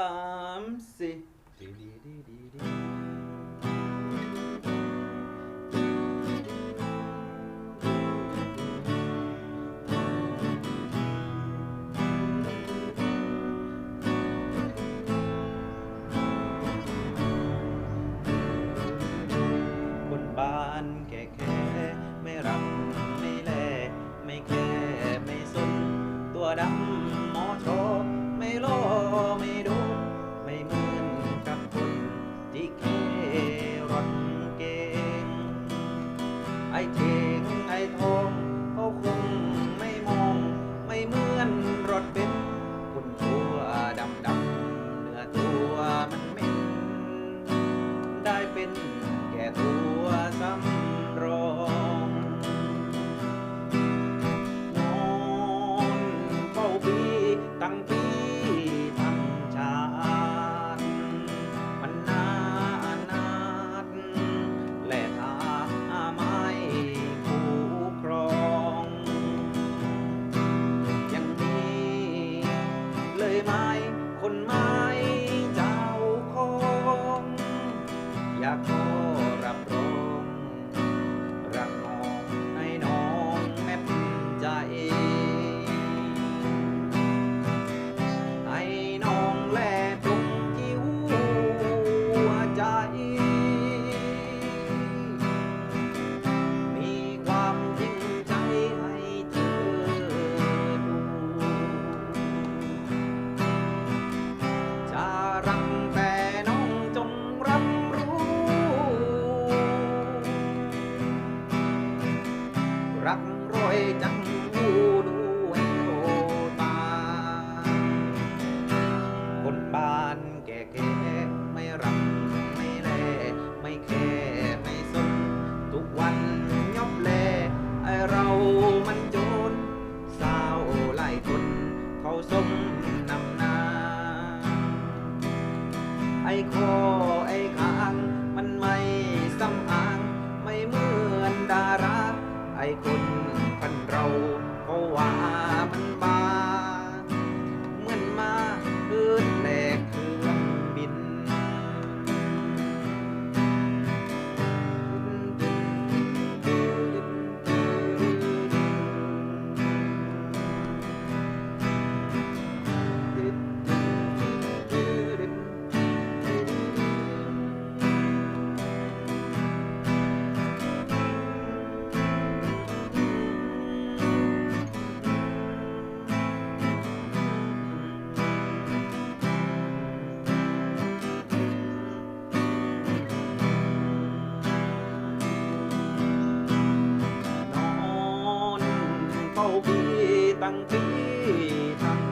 âm C คนบ้านแก่แค่ไม่รักไม่แลไม่แค่ไม่สนตัวดำหมอชอไม่โล couldn't. พี่ตั้งที่ทำ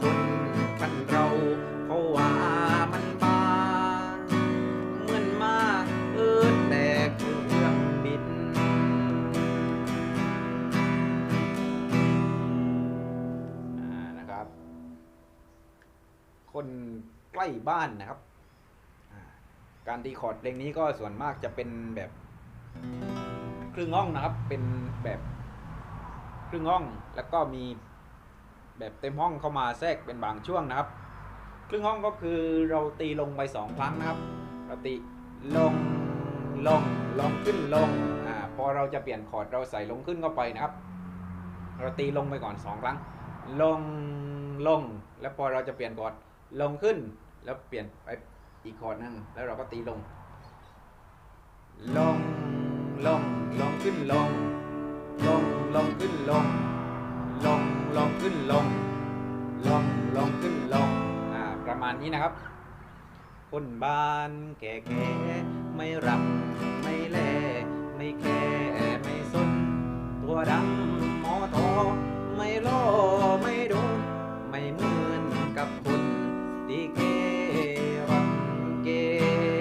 คนพันเราเพราะว่ามันบางเหมือนมาเอิดแต่เครื่องบิน อ่านะครับ คนใกล้บ้านนะครับ การดีคอร์ดเพลงนี้ก็ส่วนมากจะเป็นแบบครึ่งห้องนะครับ เป็นแบบครึ่งห้องแล้วก็มี แบบเต็มห้องเข้ามาแทรกเป็นบางช่วงนะครับ ครึ่งห้องก็คือเราตีลงไปสองครั้งนะครับ เราตีลงลงลงขึ้นลงอ่าพอเราจะเปลี่ยนคอร์ดเราใส่ลงขึ้นเข้าไปนะครับ เราตีลงไปก่อนสองครั้ง ลงลง แล้วพอเราจะเปลี่ยนคอร์ดลงขึ้น แล้วเปลี่ยนไปอีกคอร์ดนึงแล้วเราก็ตีลง ลงลงลงขึ้นลงลงลงขึ้นลงลง ลงขึ้นลงลงลงขึ้นลงอ่าประมาณนี้นะครับ คนบ้านแก่ๆไม่รับไม่แลไม่แค่ไม่สนตัวดำหมอทอไม่โลไม่โดนไม่เหมือนกับคนตีเกรันเก่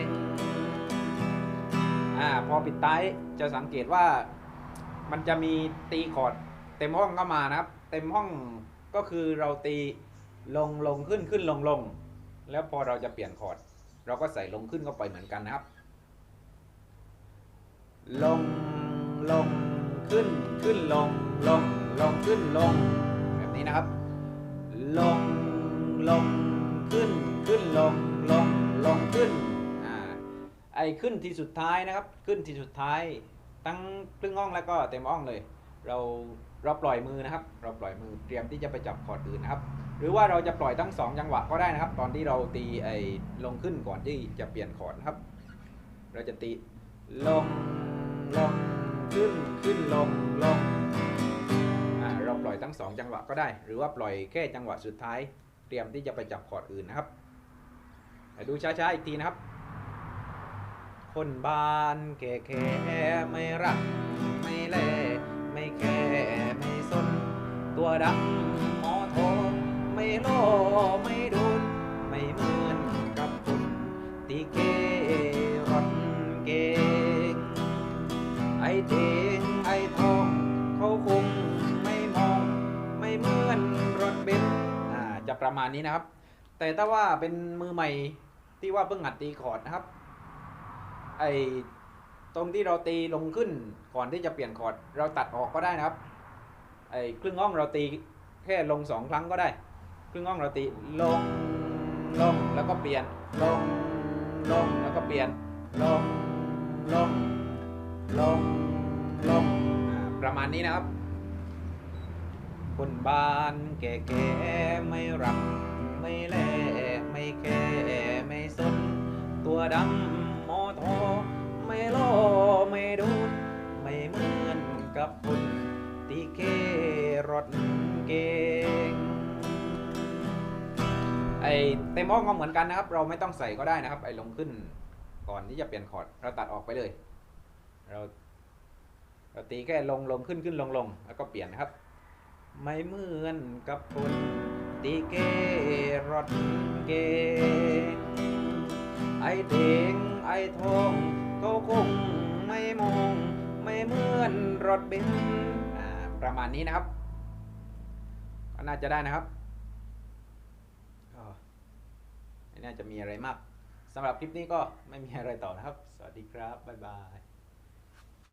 งอ่าพอปิดท้ายจะสังเกตว่ามันจะมีตีคอร์ดเต็มห้องเข้ามานะครับ เต็มห้องก็คือเราตีลงลงขึ้นขึ้นลงลงแล้วพอเราจะเปลี่ยนคอร์ด เราก็ใส่ลงขึ้นเข้าไปเหมือนกันนะครับ ลงลงขึ้นขึ้นลงลงลงขึ้นลง แบบนี้นะครับ ลงลงขึ้นขึ้นลงลงลงขึ้นอ่าไอขึ้นที่สุดท้ายนะครับ ขึ้นที่สุดท้ายทั้งครึ่งห้องแล้วก็เต็มห้องเลย เราเราปล่อยมือนะครับ เราปล่อยมือเตรียมที่จะไปจับคอร์ดอื่นนะครับ หรือว่าเราจะปล่อยทั้งสองจังหวะก็ได้นะครับ ตอนที่เราตีไอ้ลงขึ้นก่อนที่จะเปลี่ยนคอร์ดครับ เราจะตีลงลงขึ้นขึ้นลงลงอ่าเราปล่อยทั้งสองจังหวะก็ได้ หรือว่าปล่อยแค่จังหวะสุดท้าย เตรียมที่จะไปจับคอร์ดอื่นนะครับดูช้าๆอีกทีนะครับ คนบ้านแก่ๆไม่รักไม่แลไม่ แค่ไม่สน ตัวดำหมอทองไม่โลไม่โดน ไม่เหมือนกับคนตีเกรอนเก่งไอเทงไอทอง เขาคงไม่มอง ไม่เหมือนรถเบนซ์อ่าจะประมาณนี้นะครับ แต่ถ้าว่าเป็นมือใหม่ที่ว่าเพิ่งหัดตีคอร์ดนะครับ ไอ ตรงที่เราตีลงขึ้นก่อนที่จะเปลี่ยนคอร์ดเราตัดออกก็ได้นะครับไอ้ครึ่งห้องเราตีแค่ลงสองครั้งก็ได้ ครึ่งห้องเราตีลงลงแล้วก็เปลี่ยนลงลงแล้วก็เปลี่ยนลงลงลงลงประมาณนี้นะครับคนบ้านแก่ๆไม่รับไม่แลไม่แค่ไม่สนตัวดำมอทอไม่ลไกับคนตีเกรถเก่งไอเต็มห้องก็เหมือนกันนะครับ เราไม่ต้องใส่ก็ได้นะครับ ไอลงขึ้นก่อนที่จะเปลี่ยนคอร์ดเราตัดออกไปเลย เราเราตีแค่ลงลงขึ้นขึ้นลงลงแล้วก็เปลี่ยนนะครับ ไม่เหมือนกับคนตีเกรถเก่งไอเทงไอทองเขาคงไม่มอง เหมือนรถเบนประมาณนี้นะครับ ก็น่าจะได้นะครับก็ไม่น่าจะมีอะไรมากสำหรับคลิปนี้ก็ไม่มีอะไรต่อนะครับ สวัสดีครับ บ๊ายบาย